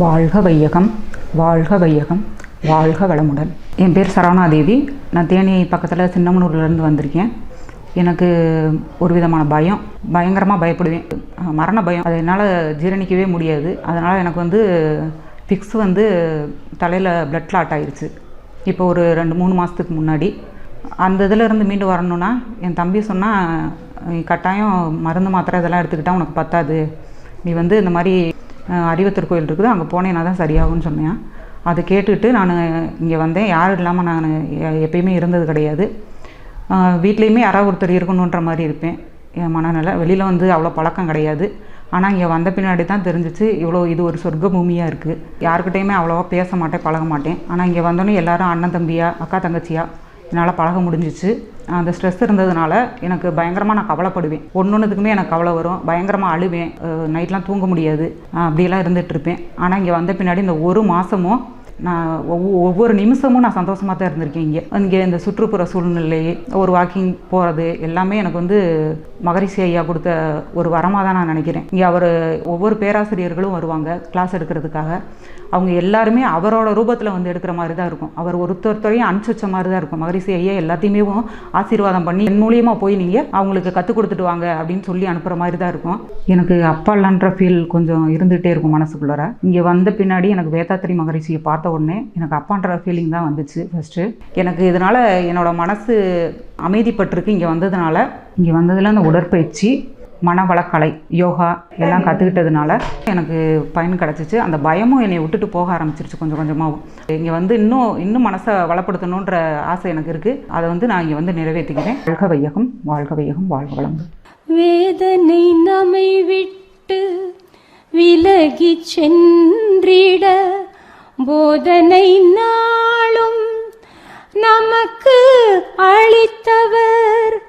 வாழ்க வையகம் வாழ்க வையகம் வாழ்க வளமுடன் என் பேர் சரவணாதேவி. நான் தேனி பக்கத்தில் சின்னமனூர்லேருந்து வந்திருக்கேன். எனக்கு ஒரு விதமான பயம். பயங்கரமாக பயப்படுவேன். மரண பயம். அதை என்னால் ஜீரணிக்கவே முடியாது. அதனால் எனக்கு வந்து ஃபிக்ஸ் வந்து தலையில் பிளட் கிளாட் ஆயிடுச்சு இப்போ ஒரு ரெண்டு மூணு மாதத்துக்கு முன்னாடி. அந்த இதில் இருந்து மீண்டு வரணும்னா என் தம்பி சொன்னால் கட்டாயம் மருந்து மாத்திரை இதெல்லாம் எடுத்துக்கிட்டால் உனக்கு பத்தாது. நீ வந்து இந்த மாதிரி அஹ், அறிவத்தர் கோயில் இருக்குது. அங்கே போனேன்னா தான் சரியாகும்னு சொன்னேன். அதை கேட்டுட்டு நான் இங்கே வந்தேன். யாரும் இல்லாமல் நான் எ- எப்பயுமே இருந்தது கிடையாது. வீட்லேயுமே யாராவது ஒருத்தர் இருக்கணுன்ற மாதிரி இருப்பேன். என் மனநிலை. வெளியில் வந்து அவ்வளோ பழக்கம் கிடையாது. ஆனால் இங்கே வந்த பின்னாடி தான் தெரிஞ்சிச்சு இவ்வளோ இது ஒரு சொர்க்க பூமியாக இருக்குது யாருக்கிட்டையுமே அவ்வளோவா பேச மாட்டேன் பழக மாட்டேன். ஆனால் இங்கே வந்தோடனே எல்லாரும் அண்ணன் தம்பியா அக்கா தங்கச்சியா என்னால் பழக முடிஞ்சிச்சு. அந்த ஸ்ட்ரெஸ் இருந்ததுனால எனக்கு பயங்கரமாக நான் கவலைப்படுவேன். ஒன்னொன்றுத்துக்குமே எனக்கு கவலை வரும். பயங்கரமாக அழுவேன். நைட்லாம் தூங்க முடியாது. அப்படியெல்லாம் இருந்துகிட்ருப்பேன் ஆனால் இங்கே வந்த பின்னாடி இந்த ஒரு மாதமும் நான் ஒவ்வொ- ஒவ்வொரு நிமிஷமும் நான் சந்தோஷமாக தான் இருந்திருக்கேன் இங்கே. இங்கே இந்த சுற்றுப்புற சூழ்நிலை ஒரு வாக்கிங் போகிறது எல்லாமே எனக்கு வந்து மகரிஷி ஐயா கொடுத்த ஒரு வரமாக தான் நான் நினைக்கிறேன். இங்கே அவர் ஒவ்வொரு பேராசிரியர்களும் வருவாங்க கிளாஸ் எடுக்கிறதுக்காக. அவங்க எல்லாருமே அவரோட ரூபத்தில் வந்து எடுக்கிற மாதிரி தான் இருக்கும். அவர் ஒருத்தொருத்தரையும் அனுப்பிச்சு வச்ச மாதிரி தான் இருக்கும். மகரிஷி ஐயா எல்லாத்தையுமே ஆசீர்வாதம் பண்ணி என் மூலியமாக போய் நீங்கள் அவங்களுக்கு கற்றுக் கொடுத்துட்டு வாங்க அப்படின்னு சொல்லி அனுப்புகிற மாதிரி தான் இருக்கும். எனக்கு அப்பா இல்லைன்ற ஃபீல் கொஞ்சம் இருந்துகிட்டே இருக்கும் மனசுக்குள்ளார. இங்கே வந்த பின்னாடி எனக்கு வேதாத்திரி மகரிஷியை பார்த்த உடனே எனக்கு அப்பான்ற ஃபீலிங் தான் வந்துச்சு ஃபஸ்ட்டு எனக்கு இதனால் என்னோட மனசு அமைதிப்பட்டிருக்கு. இங்கே வந்ததுனால இங்கே வந்ததில் அந்த உடற்பயிற்சி மனவளக்கலை யோகா எல்லாம் கற்றுக்கிட்டதுனால எனக்கு பயன் கிடச்சிச்சு. அந்த பயமும் என்னை விட்டுட்டு போக ஆரம்பிச்சிருச்சு கொஞ்சம் கொஞ்சமாகவும் இங்கே வந்து இன்னும் இன்னும் மனசை வளப்படுத்தணுன்ற ஆசை எனக்கு இருக்குது அதை வந்து நான் இங்கே வந்து நிறைவேற்றிக்கிறேன் வாழ்க வையகம் வாழ்க வையகம் வாழ்க வளங்கள் வேதனை நம்மை விட்டு விலகிச் சென்றிட போதனை நாளும் நமக்கு அளித்த